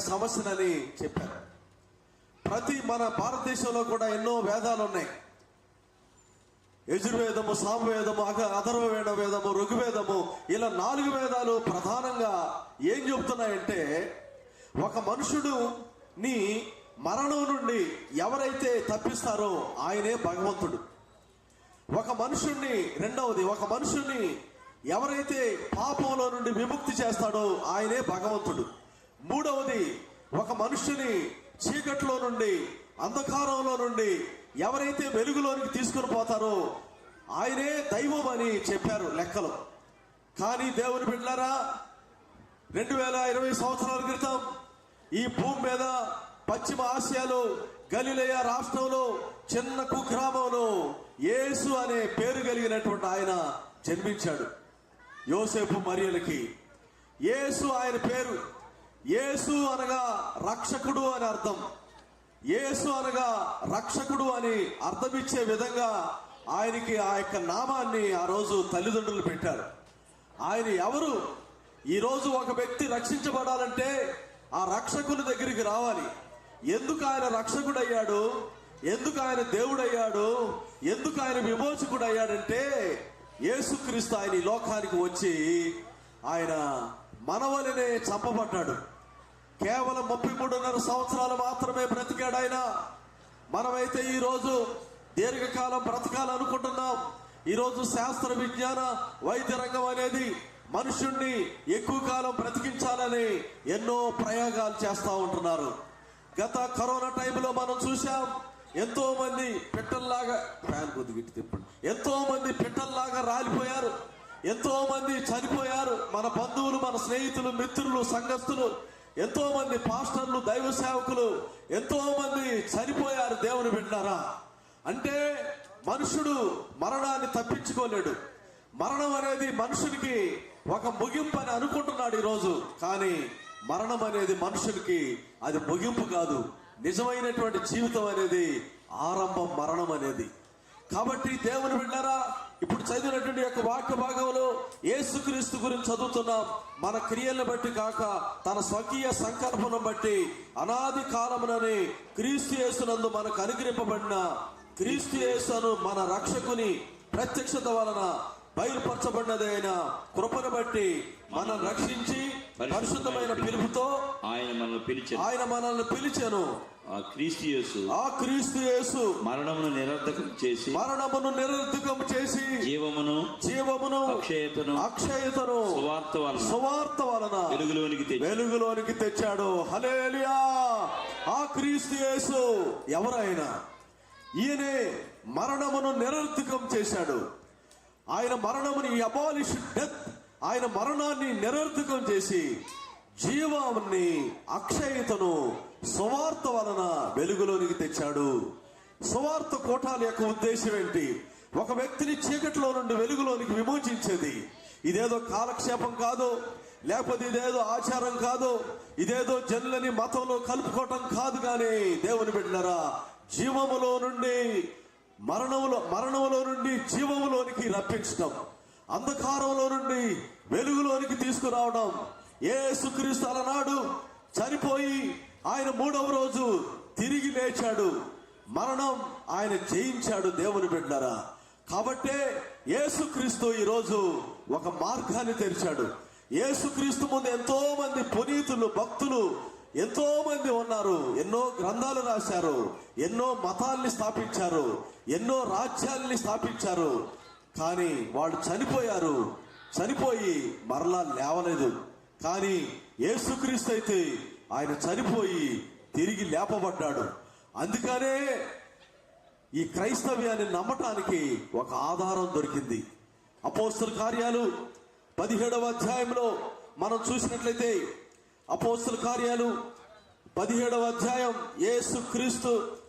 సమస్యనని చెప్పారు. ప్రతి మన భారతదేశంలో కూడా ఎన్నో వేదాలు ఉన్నాయి. యజుర్వేదము సామవేదము అగ అథర్వవేద వేదము ఋగ్వేదము ఇలా నాలుగు వేదాలు ప్రధానంగా ఏం చెబుతున్నాయంటే ఒక మనుషుడు నీ మరణం నుండి ఎవరైతే తప్పిస్తారో ఆయనే భగవంతుడు. ఒక మనుషుణ్ణి రెండవది ఒక మనుషుణ్ణి ఎవరైతే పాపంలో నుండి విముక్తి చేస్తాడో ఆయనే భగవంతుడు. మూడవది ఒక మనుషుని చీకట్లో నుండి అంధకారంలో నుండి ఎవరైతే వెలుగులోనికి తీసుకుని పోతారో ఆయనే దైవం అని చెప్పారు లెక్కలు. కానీ దేవుని బిడ్డారా రెండు వేల ఇరవై సంవత్సరాల క్రితం ఈ భూమి మీద పశ్చిమ ఆసియాలో గలిలయ రాష్ట్రంలో చిన్న కుగ్రామంలో యేసు అనే పేరు కలిగినటువంటి ఆయన జన్మించాడు. యోసేపు మరియలకి. యేసు ఆయన పేరు యేసు అనగా రక్షకుడు అని అర్థం. యేసు అనగా రక్షకుడు అని అర్థమిచ్చే విధంగా ఆయనకి ఆ యొక్క నామాన్ని ఆ రోజు తల్లిదండ్రులు పెట్టారు. ఆయన ఎవరు? ఈరోజు ఒక వ్యక్తి రక్షించబడాలంటే ఆ రక్షకుని దగ్గరికి రావాలి. ఎందుకు ఆయన రక్షకుడయ్యాడు? ఎందుకు ఆయన దేవుడయ్యాడు? ఎందుకు ఆయన విమోచకుడు అయ్యాడంటే యేసుక్రీస్తు ఆయన ఈ లోకానికి వచ్చి ఆయన మనవలనే చంపబడ్డాడు. కేవలం ముప్పై మూడున్నర సంవత్సరాలు మాత్రమే బ్రతికాడు ఆయన. మనమైతే ఈరోజు దీర్ఘకాలం బ్రతకాలనుకుంటున్నాం. ఈరోజు శాస్త్ర విజ్ఞాన వైద్య రంగం అనేది మనుషుణ్ణి ఎక్కువ కాలం బ్రతికించాలని ఎన్నో ప్రయోగాలు చేస్తూ ఉంటున్నారు. గత కరోనా టైంలో మనం చూసాం ఎంతో మంది పిట్టల్లాగా ఫ్యాన్ కొద్ది తిప్పండి. ఎంతో మంది పిట్టల్లాగా రాలిపోయారు. ఎంతో మంది చనిపోయారు. మన బంధువులు మన స్నేహితులు మిత్రులు సంఘస్థులు ఎంతో మంది పాస్టర్లు దైవ సేవకులు ఎంతో మంది చనిపోయారు దేవుని బిడ్డారా. అంటే మనుషుడు మరణాన్ని తప్పించుకోలేడు. మరణం అనేది మనుషునికి ఒక ముగింపు అని అనుకుంటున్నాడు ఈరోజు. కానీ మరణం అనేది మనుషులకి అది ముగింపు కాదు. నిజమైనటువంటి జీవితం అనేది ఆరంభం మరణం అనేది. కాబట్టి దేవుని బిడ్డారా ఇప్పుడు చదివినటువంటి యొక్క వాక్య భాగంలో యేసుక్రీస్తు గురించి చదువుతున్నాం. మన క్రియలను బట్టి కాక తన స్వకీయ సంకల్పనం బట్టి అనాది కాలమునని క్రీస్తు యేసునందు మనకు అనుగ్రహింపబడిన క్రీస్తు యేసును మన రక్షకుని ప్రత్యక్షత వలన బయలుపరచబడినదైన కృపను బట్టి మనం రక్షించి పరిశుద్ధమైన పిలుపుతో ఆయన మనల్ని పిలిచి ఆయన మనల్ని పిలిచాను. ఆ క్రీస్తు యేసు ఆ క్రీస్తు యేసు మరణమును నిరర్ధకం చేసి మరణమును నిరర్ధకం చేసి జీవమును జీవమును అక్షయతను అక్షయతను సువార్త వలన సువార్త వలన వెలుగులోనికి వెలుగులోనికి తెచ్చాడు. హలేలియా ఆ క్రీస్తు యేసు ఎవరైనా ఈయనే మరణమును నిరర్థకం చేశాడు. ఆయన మరణముని అబాలిష్ డెత్ ఆయన మరణాన్ని నిరర్థకం చేసి జీవాన్ని అక్షయతను సువార్త వలన వెలుగులోనికి తెచ్చాడు. సువార్త కోటాల యొక్క ఉద్దేశం ఏంటి? ఒక వ్యక్తిని చీకట్లో నుండి వెలుగులోనికి విమోచించేది. ఇదేదో కాలక్షేపం కాదు లేకపోతే ఇదేదో ఆచారం కాదు ఇదేదో జనులని మతంలో కలుపుకోవటం కాదు కానీ దేవుని బిడ్డరా జీవములో నుండి మరణములో మరణములో నుండి జీవములోనికి రప్పించటం. అంధకారంలో నుండి వెలుగులోనికి తీసుకురావడం. యేసుక్రీస్తు అలనాడు చనిపోయి ఆయన మూడవ రోజు తిరిగి లేచాడు. మరణం ఆయన జయించాడు దేవుని బిడ్డరా కాబట్టే యేసుక్రీస్తు ఈరోజు ఒక మార్గాన్ని తెరిచాడు. యేసుక్రీస్తు ముందు ఎంతో మంది పునీతులు భక్తులు ఎంతో మంది ఉన్నారు. ఎన్నో గ్రంథాలు రాశారు. ఎన్నో మతాల్ని స్థాపించారు. ఎన్నో రాజ్యాల్ని స్థాపించారు. కానీ వాళ్ళు చనిపోయారు. చనిపోయి మరలా లేవలేదు. కానీ ఏసుక్రీస్తు అయితే ఆయన చనిపోయి తిరిగి లేపబడ్డాడు. అందుకనే ఈ క్రైస్తవ్యాన్ని నమ్మటానికి ఒక ఆధారం దొరికింది. అపోస్తుల కార్యాలు పదిహేడవ అధ్యాయంలో మనం చూసినట్లయితే అపోస్తుల కార్యాలు పదిహేడవ అధ్యాయం ఏసుక్రీస్తు